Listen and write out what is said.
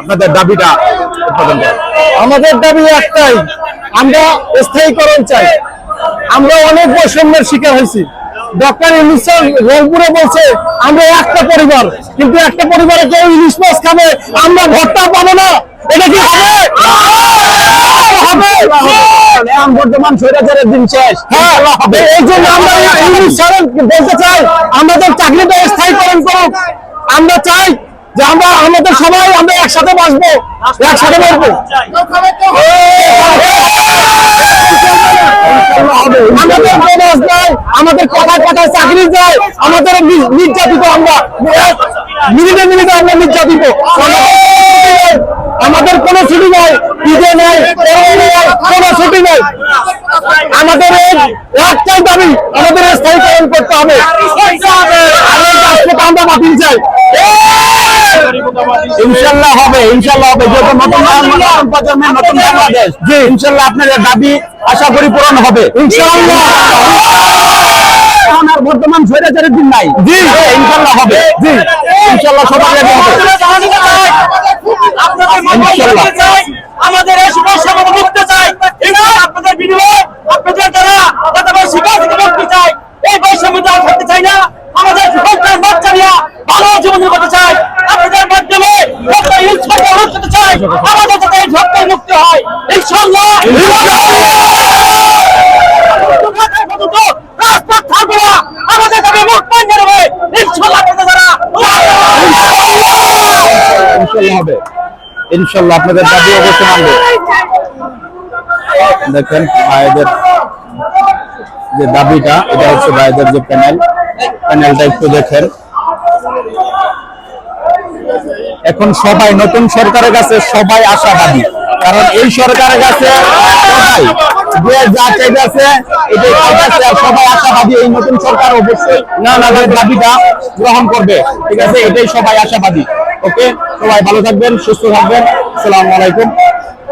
আপনাদের দাবিটা আমাদের দাবি একটাই, আমরা স্থায়ীকরণ চাই। আমরা অনেক বৈষম্যের শিকার হয়েছি। ডক্টর ইলিশ রংপুরে বলছে, আমরা একটা পরিবার, কিন্তু একটা পরিবারে কেউ ইলিশ মাছ খাবে, আমরা ভর্তা পাবো না এটা কি হবে হবে এখন বর্তমান স্বৈরাচারের দিন শেষ। হ্যাঁ এই জন্য আমরা বলতে চাই আমাদের চাকরিটা স্থায়ীকরণ করুক। আমরা চাই যে আমরা আমাদের সবাই আমরা একসাথে বাসবো একসাথে বাসবো আমাদের বোনাস নাই আমাদের কথা কথা চাকরি যায় আমাদের নির্যাতিত আমরা মিনিটে মিনিটে আমরা নির্যাতিত। আমাদের কোনো ছুটি নাই ঈদে নাই। নাই। আমাদের এই একটাই দাবি আমাদের স্থায়ীকরণ করতে হবে। আমরা বাতিল চাই। ইনশাল্লাহ হবে ইনশাল্লাহ হবে। যেহেতু নতুন নতুন প্রজন্মের নতুন বাংলাদেশ জি। ইনশাল্লাহ আপনাদের দাবি আশা করি পূরণ হবে। আর বর্তমান স্বৈরাচারের দিন নাই। জি। ইনশাল্লাহ হবে। জি। ইনশাল্লাহ সবাই হবে। ইনশাল্লাহ। আমাদের এই সমস্যা থেকে মুক্তি চাই এবং আপনাদের বিনিময়ে আপনাদের দ্বারা অথবা শিকার থেকে মুক্তি চাই এই বৈষম্য আর থাকতে চাই না আমাদের সন্তান বাচ্চা নিয়ে ভালো জীবন করতে চাই আপনাদের মাধ্যমে একটা ইচ্ছা গ্রহণ করতে চাই আমাদের যাতে এই ঝক্কায় মুক্তি হয় ইনশাল্লাহ রাজপথ থাকবে না আমাদের দাবি মুখ বন্ধ হবে ইনশাল্লাহ আপনাদের দ্বারা। ইনশাল্লাহ হবে। ইনশাল্লাহ আপনাদের দাবি অবশ্যই মানবে। দেখেন ভাইদের যে দাবিটা এটা হচ্ছে ভাইদের যে প্যানেল প্যানেলটা একটু দেখেন। এখন সবাই নতুন সরকারের কাছে সবাই আশাবাদী। কারণ এই সরকারের কাছে সবাই নতুন সরকার অবশ্যই না না গ্রহণ করবে। ঠিক আছে? এটাই সবাই আশাবাদী। ওকে? সবাই ভালো থাকবেন, সুস্থ থাকবেন। আসসালামু আলাইকুম।